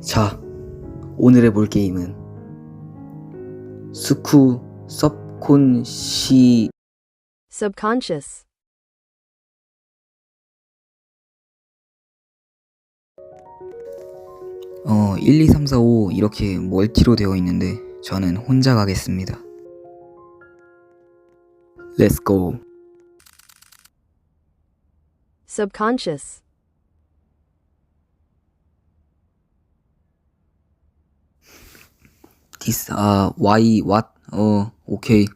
자, 오늘 해볼 게임은 스쿠 섭콘시 subconscious, 어 1, 2, 3, 4, 5 이렇게 멀티로 되어 있는데 저는 혼자 가겠습니다. Let's go. subconscious, This 아 why what 어 오케이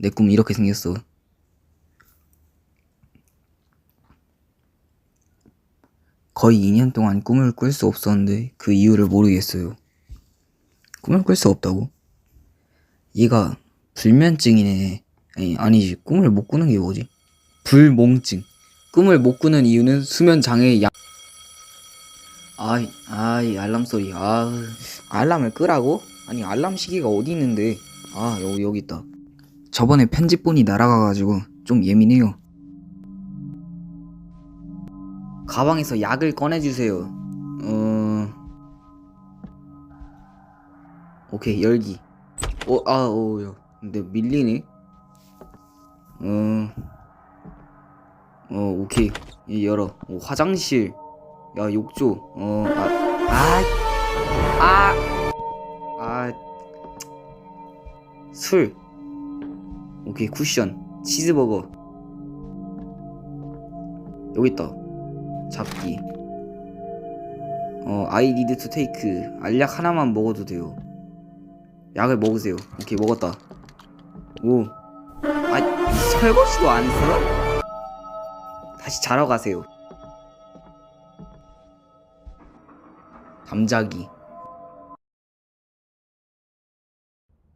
내 꿈 이렇게 생겼어. 거의 2년 동안 꿈을 꿀 수 없었는데 그 이유를 모르겠어요. 꿈을 꿀 수 없다고? 얘가 불면증이네. 아니, 아니지. 꿈을 못 꾸는 게 뭐지? 불몽증. 꿈을 못 꾸는 이유는 수면 장애의 양. 아이, 아이, 알람 소리. 아, 알람을 끄라고? 아니, 알람 시계가 어디 있는데? 아, 여기, 여기 있다. 저번에 편집본이 날아가가지고 좀 예민해요. 가방에서 약을 꺼내주세요. 어, 오케이 열기. 어, 아, 어, 야, 근데 밀리네. 어, 어, 오케이 이 열어. 어, 화장실. 야 욕조. 어, 아, 아, 아, 아, 술. 오케이 쿠션. 치즈버거. 여기 있다. 잡기. 어, I need to take. 알약 하나만 먹어도 돼요. 약을 먹으세요. 오케이, 먹었다. 오. 아, 설거지도 안 했어? 다시 자러 가세요. 잠자기.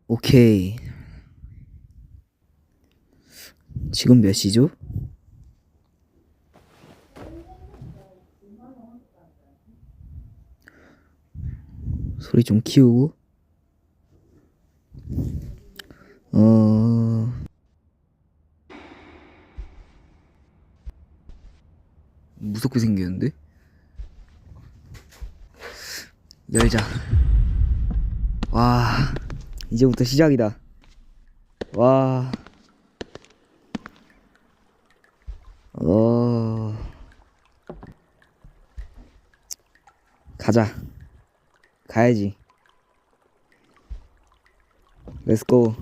오케이. 지금 몇 시죠? 소리 좀 키우고. 어. 무섭게 생겼는데? 열자. 와 이제부터 시작이다. 와 가자 가야지. 렛츠고.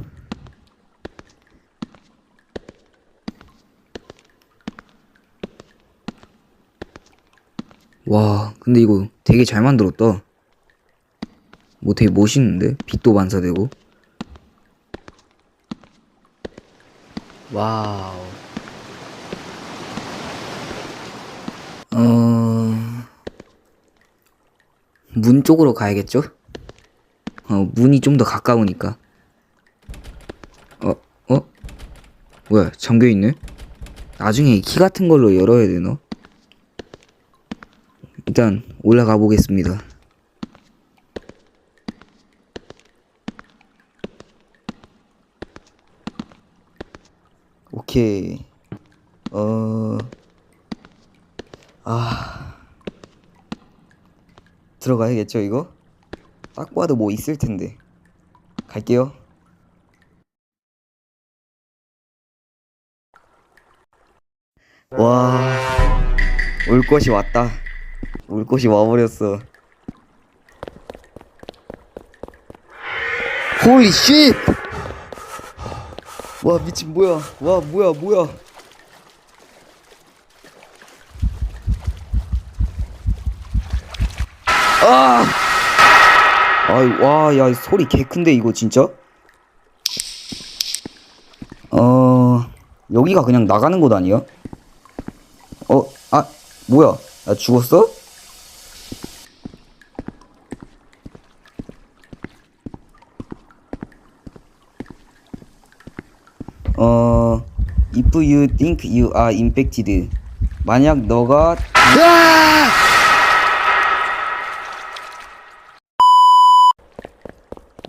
와, 근데 이거 되게 잘 만들었다. 뭐 되게 멋있는데? 빛도 반사되고. 와우. 어... 문 쪽으로 가야겠죠? 어, 문이 좀 더 가까우니까. 어, 어? 뭐야, 잠겨있네? 나중에 키 같은 걸로 열어야 되나? 일단, 올라가 보겠습니다. 오케이. 어, 아. 들어가야겠죠 이거? 딱 봐도 뭐 있을 텐데. 갈게요. 와올 것이 왔다. 올 것이 와버렸어. 홀리 쉣! 와 미친 뭐야? 와 뭐야 뭐야 아! 아이, 와, 야, 소리 개 큰데, 이거 진짜? 어, 여기가 그냥 나가는 곳 아니야? 어, 아, 뭐야? 나 죽었어? 어, if you think you are infected. 만약 너가, 으아!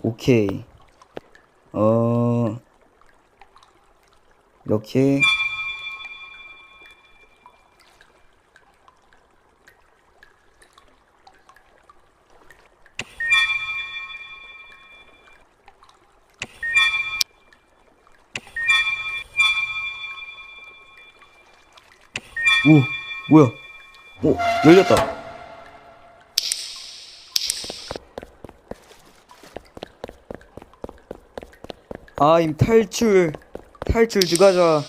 오케이. 어, 이렇게. 오, 뭐야? 오, 열렸다. 아임 탈출 탈출 들어가자